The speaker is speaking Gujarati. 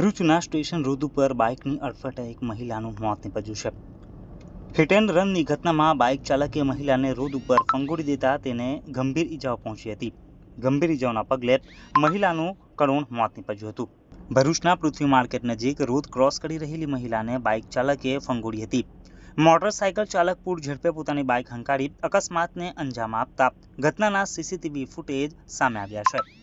ભરૂચના સ્ટેશન રોડ ઉપર બાઇકની અડફેટે એક મહિલાનું મોત નીપજ્યું છે. હિટ એન્ડ રનની ઘટનામાં બાઇક ચાલકે મહિલાને રોડ ઉપર ફંગોળી દેતા તેને ગંભીર ઈજાઓ પહોંચી હતી. ગંભીર ઈજાઓના પગલે મહિલાનું કરુણ મોત નીપજ્યું હતું. ભરૂચના પૃથ્વી માર્કેટ નજીક રોડ ક્રોસ કરી રહેલી મહિલાને બાઇક ચાલકે ફંગોળી હતી. મોટરસાયકલ ચાલક પૂર ઝડપે પોતાની બાઇક હંકારી અકસ્માતને અંજામ આપતા ઘટનાના સીસીટીવી ફૂટેજ સામે આવ્યા છે.